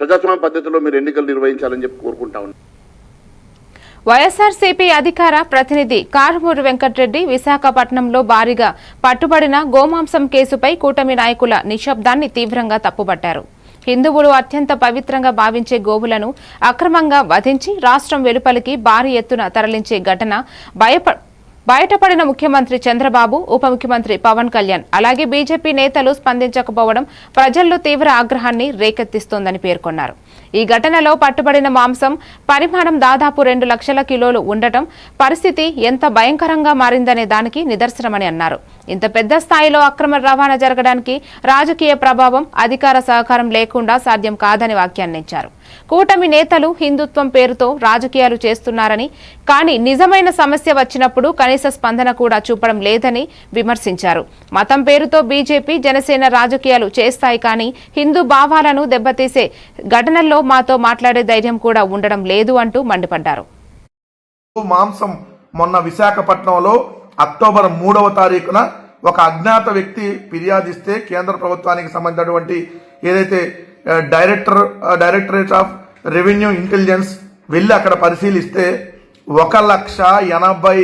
ప్రజాస్వామ్య పద్ధతిలో మీరు ఎన్నికలు నిర్వహించాలని చెప్పి కోరుకుంటా ఉన్నాను వైఎస్ఆర్సీపీ అధికార ప్రతినిధి కారుమూరు వెంకటరెడ్డి విశాఖపట్నంలో భారీగా పట్టుబడిన గోమాంసం కేసుపై కూటమి నాయకుల నిశ్శబ్దాన్ని తీవ్రంగా తప్పుబట్టారు. హిందువులు అత్యంత పవిత్రంగా భావించే గోవులను అక్రమంగా వధించి రాష్ట్రం వెలుపలికి భారీ ఎత్తున తరలించే ఘటన భయప బయటపడిన ముఖ్యమంత్రి చంద్రబాబు ఉప ముఖ్యమంత్రి పవన్ కళ్యాణ్ అలాగే బీజేపీ నేతలు స్పందించకపోవడం ప్రజల్లో తీవ్ర ఆగ్రహాన్ని రేకెత్తిస్తోందని పేర్కొన్నారు. ఈ ఘటనలో పట్టుబడిన మాంసం పరిమాణం దాదాపు రెండు లక్షల కిలోలు ఉండటం పరిస్థితి ఎంత భయంకరంగా మారిందనే దానికి నిదర్శనమని అన్నారు. ఇంత పెద్ద స్థాయిలో అక్రమ రవాణా జరగడానికి రాజకీయ ప్రభావం అధికార సహకారం లేకుండా సాధ్యం కాదని వ్యాఖ్యానించారు. కూటమి నేతలు హిందుత్వం పేరుతో రాజకీయాలు చేస్తున్నారని కానీ నిజమైన సమస్య వచ్చినప్పుడు కనీస స్పందన కూడా చూపడం లేదని విమర్శించారు. మతం పేరుతో బీజేపీ జనసేన రాజకీయాలు చేస్తాయి కానీ హిందూ భావాలను దెబ్బతీసే ఘటనల్లో మాతో మాట్లాడే ధైర్యం కూడా ఉండడం లేదు అంటూ మండిపడ్డారు. మాంసం మొన్న విశాఖపట్నంలో అక్టోబర్ మూడవ తారీఖున ఒక అజ్ఞాత వ్యక్తి ఫిర్యాదిస్తే కేంద్ర ప్రభుత్వానికి సంబంధించినటువంటి ఏదైతే director directorate of revenue intelligence వెళ్ళి అక్కడ పరిశీలిస్తే ఒక లక్ష ఎనభై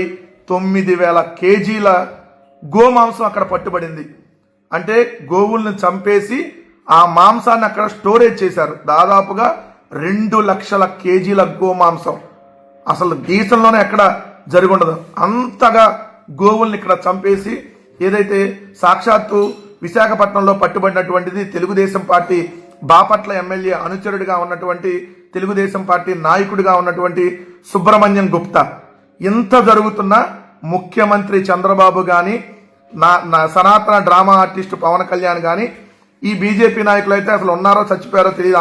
తొమ్మిది వేల కేజీల గోమాంసం అక్కడ పట్టుబడింది. అంటే గోవుల్ని చంపేసి ఆ మాంసాన్ని అక్కడ స్టోరేజ్ చేశారు. దాదాపుగా రెండు లక్షల కేజీల గోమాంసం. అసలు దేశంలోనే ఎక్కడ జరిగి ఉండదు అంతగా గోవుల్ని ఇక్కడ చంపేసి ఏదైతే సాక్షాత్తు విశాఖపట్నంలో పట్టుబడినటువంటిది తెలుగుదేశం పార్టీ బాపట్ల ఎమ్మెల్యే అనుచరుడిగా ఉన్నటువంటి తెలుగుదేశం పార్టీ నాయకుడిగా ఉన్నటువంటి సుబ్రహ్మణ్యం గుప్తా. ఇంత జరుగుతున్న ముఖ్యమంత్రి చంద్రబాబు కానీ నా నా సనాతన డ్రామా ఆర్టిస్ట్ పవన్ కళ్యాణ్ కానీ ఈ బీజేపీ నాయకులు అయితే అసలు ఉన్నారో చచ్చిపోయారో తెలియదు.